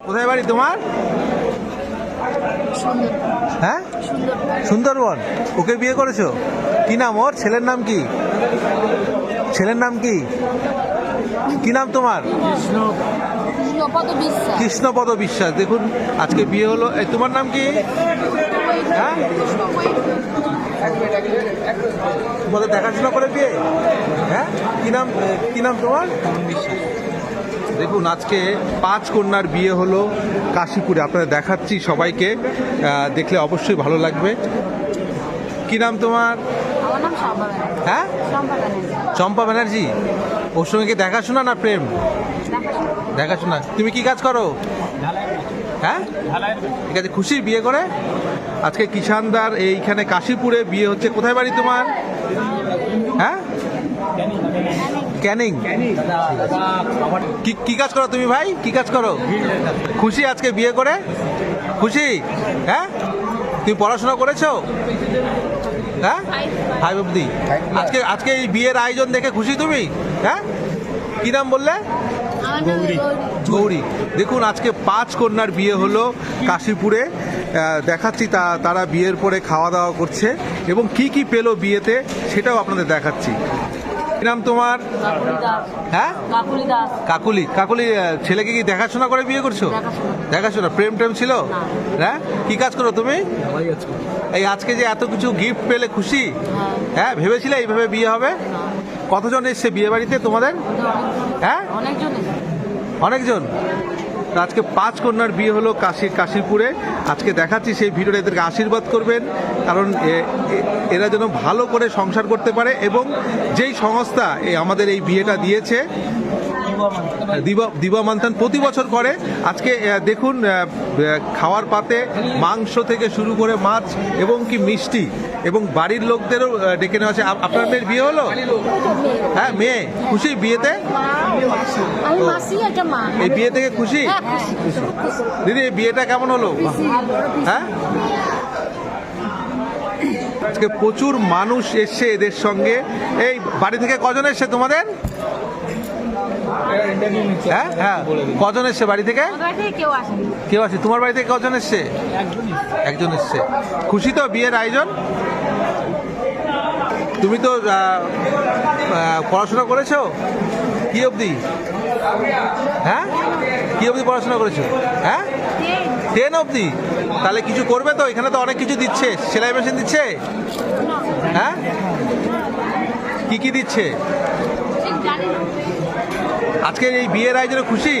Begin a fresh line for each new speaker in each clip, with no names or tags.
কোথায় বাড়ি তোমার? হ্যাঁ? সুন্দরবন। ওকে বিয়ে করেছ? কি নাম ওর? ছেলের নাম কি? ছেলের নাম কি? কি নাম তোমার?
কৃষ্ণপদ বিশ্বাস।
কৃষ্ণপদ বিশ্বাস। দেখুন আজকে বিয়ে হলো। এই, তোমার নাম কি? হ্যাঁ? তোমাদের দেখাশোনা করে বিয়ে? হ্যাঁ? কি নাম কি নাম তোমার? দেখুন আজকে পাঁচ কন্যার বিয়ে হলো কাশীপুরে। আপনারা দেখাচ্ছি সবাইকে। দেখলে অবশ্যই ভালো লাগবে। কি নাম তোমার? হ্যাঁ? চম্পা ব্যানার্জি। ওর সঙ্গে কি দেখাশোনা না প্রেম? দেখাশোনা। তুমি কি কাজ করো? হ্যাঁ? ঠিক আছে খুশি বিয়ে করে? আজকে কিষানদার এইখানে কাশীপুরে বিয়ে হচ্ছে। কোথায় বাড়ি তোমার? হ্যাঁ? ক্যানিং? কি কি কাজ করো তুমি ভাই? কি কাজ করো? খুশি আজকে বিয়ে করে? খুশি? হ্যাঁ? তুমি পড়াশোনা করেছ? হ্যাঁ? ফাইভ অব্দি আজকে আজকে এই বিয়ের আয়োজন দেখে খুশি তুমি? হ্যাঁ? কি নাম বললে?
গৌরী।
গৌরী। দেখুন আজকে পাঁচ কন্যার বিয়ে হলো কাশীপুরে। দেখাচ্ছি তা তারা বিয়ের পরে খাওয়া দাওয়া করছে। এবং কি কি পেল বিয়েতে সেটাও আপনাদের দেখাচ্ছি। নাম তোমার? হ্যাঁ?
কাকুলি
কাকুলি। কাকুলি ছেলেকে কি দেখাশোনা করে বিয়ে করছ?
দেখাশোনা।
দেখাশোনা? প্রেম টেম ছিল? হ্যাঁ? কি কাজ করো তুমি? এই আজকে যে এত কিছু গিফট পেলে খুশি?
হ্যাঁ।
হ্যাঁ ভেবেছিলে এইভাবে বিয়ে হবে? কতজন এসছে বিয়ে বাড়িতে তোমাদের? হ্যাঁ?
অনেকজন
অনেকজন? আজকে পাঁচ কন্যার বিয়ে হলো কাশির কাশিপুরে। আজকে দেখাচ্ছি সেই ভিডিওটা, এদেরকে আশীর্বাদ করবেন। কারণ এরা যেন ভালো করে সংসার করতে পারে এবং যেই সংস্থা আমাদের এই বিয়েটা দিয়েছে দিবা দিবা মান্থান প্রতি বছর করে। আজকে দেখুন খাওয়ার পাতে মাংস থেকে শুরু করে মাছ এবং কি মিষ্টি এবং বাড়ির লোকদেরও ডেকে নেওয়া আছে আপনার মেয়ের বিয়ে হলো? হ্যাঁ মেয়ে। খুশি বিয়েতে? এই বিয়ে থেকে খুশি?
হ্যাঁ, খুশি।
দিদি এই বিয়েটা কেমন হলো? হ্যাঁ? আজকে প্রচুর মানুষ এসছে এদের সঙ্গে। এই বাড়ি থেকে কজন এসছে তোমাদের? হ্যাঁ হ্যাঁ। কজন এসছে বাড়ি থেকে?
কেউ
আছে তোমার বাড়ি থেকে কজন এসছে? একজন এসছে। খুশি তো বিয়ের আয়োজন? তুমি তো পড়াশোনা করেছ? কি অবধি? হ্যাঁ? কি অবধি পড়াশোনা করেছ? হ্যাঁ? টেন অবধি? তাহলে কিছু করবে তো? এখানে তো অনেক কিছু দিচ্ছে। সেলাই মেশিন দিচ্ছে? হ্যাঁ? কি কি দিচ্ছে? আজকের এই বিয়ের আয়োজনে খুশি?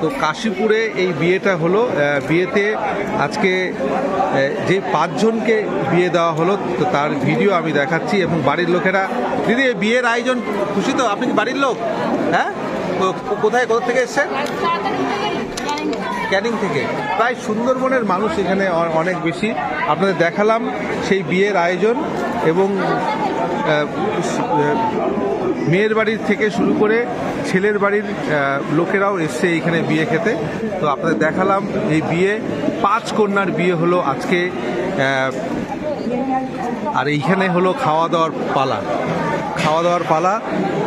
তো কাশীপুরে এই বিয়েটা হলো বিয়েতে আজকে যে পাঁচজনকে বিয়ে দেওয়া হলো, তো তার ভিডিও আমি দেখাচ্ছি এবং বাড়ির লোকেরা, দিদি বিয়ের আয়োজন খুশি তো? আপনি বাড়ির লোক? হ্যাঁ? কোথায়, কোথা থেকে এসছেন? ক্যানিং থেকে। প্রায় সুন্দরবনের মানুষ এখানে অনেক বেশি। আপনাদের দেখালাম সেই বিয়ের আয়োজন। এবং মেয়ের বাড়ির থেকে শুরু করে ছেলের বাড়ির লোকেরাও এসছে এইখানে বিয়ে খেতে। তো আপনাদের দেখালাম এই বিয়ে, পাঁচ কন্যার বিয়ে হলো আজকে আর এইখানে হলো খাওয়া দাওয়ার পালা। খাওয়া দাওয়ার পালা,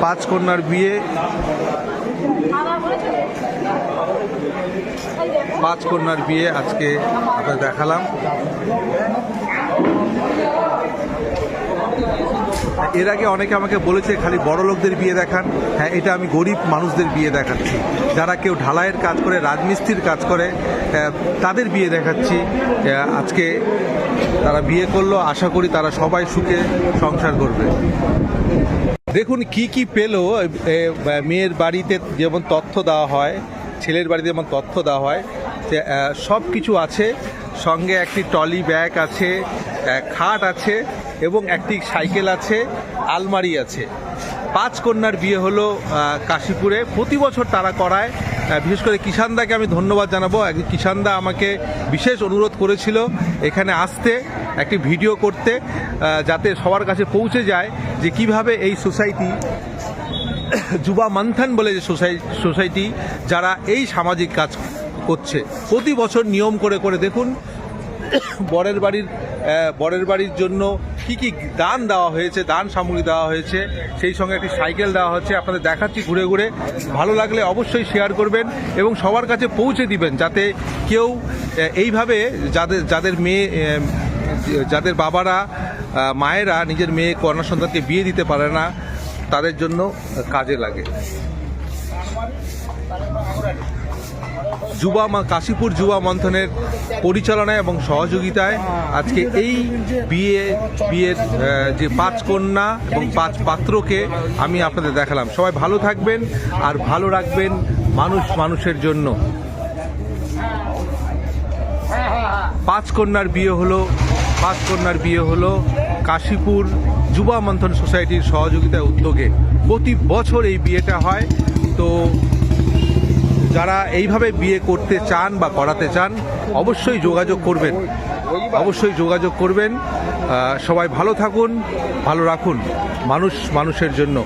পাঁচ কন্যার বিয়ে। পাঁচ কন্যার বিয়ে আজকে আপনাদের দেখালাম। এর আগে অনেকে আমাকে বলেছে, খালি বড় লোকদের বিয়ে দেখান। হ্যাঁ এটা আমি গরিব মানুষদের বিয়ে দেখাচ্ছি। যারা কেউ ঢালাইয়ের কাজ করে, রাজমিস্ত্রির কাজ করে তাদের বিয়ে দেখাচ্ছি। আজকে তারা বিয়ে করল, আশা করি তারা সবাই সুখে সংসার করবে। দেখুন, কি কি পেল মেয়ের বাড়িতে যেমন তথ্য দেওয়া হয়, ছেলের বাড়িতে যেমন তথ্য দেওয়া হয় সব কিছু আছে। সঙ্গে একটি টলি ব্যাগ আছে খাট আছে এবং একটি সাইকেল আছে, আলমারি আছে। পাঁচ কন্যার বিয়ে হলো কাশীপুরে। প্রতি বছর তারা করায়। বিশেষ করে কিষানদাকে আমি ধন্যবাদ জানাব। কিষানদা আমাকে বিশেষ অনুরোধ করেছিল এখানে আসতে, একটি ভিডিও করতে যাতে সবার কাছে পৌঁছে যায় যে কীভাবে এই সোসাইটি, যুবা মান্থান বলে যে সোসাই, সোসাইটি, যারা এই সামাজিক কাজ করছে। প্রতি বছর নিয়ম করে করে দেখুন, বরের বাড়ির বরের বাড়ির জন্য কি কি দান দেওয়া হয়েছে, দান সামগ্রী দেওয়া হয়েছে, সেই সঙ্গে একটি সাইকেল দেওয়া হচ্ছে। আপনাদের দেখাচ্ছি ঘুরে ঘুরে। ভালো লাগলে অবশ্যই শেয়ার করবেন এবং সবার কাছে পৌঁছে দিবেন যাতে কেউ এইভাবে যাদের যাদের মেয়ে যাদের বাবারা মায়েরা নিজের মেয়ে কন্যা সন্তানকে বিয়ে দিতে পারে না, তাদের জন্য কাজে লাগে। যুবা মা- কাশীপুর যুবা মন্থনের পরিচালনায় এবং সহযোগিতায় আজকে এই বিয়ে, বিয়ের যে পাঁচ কন্যা এবং পাঁচ পাত্রকে আমি আপনাদের দেখালাম। সবাই ভালো থাকবেন আর ভালো রাখবেন মানুষ মানুষের জন্য। পাঁচ কন্যার বিয়ে হলো, পাঁচ কন্যার বিয়ে হলো কাশীপুর যুবা মন্থন সোসাইটির সহযোগিতায় উদ্যোগে প্রতি বছর এই বিয়েটা হয়। তো যারা এইভাবে বিয়ে করতে চান বা করাতে চান, অবশ্যই যোগাযোগ করবেন। অবশ্যই যোগাযোগ করবেন। সবাই ভালো থাকুন, ভালো রাখুন। মানুষ মানুষের জন্য।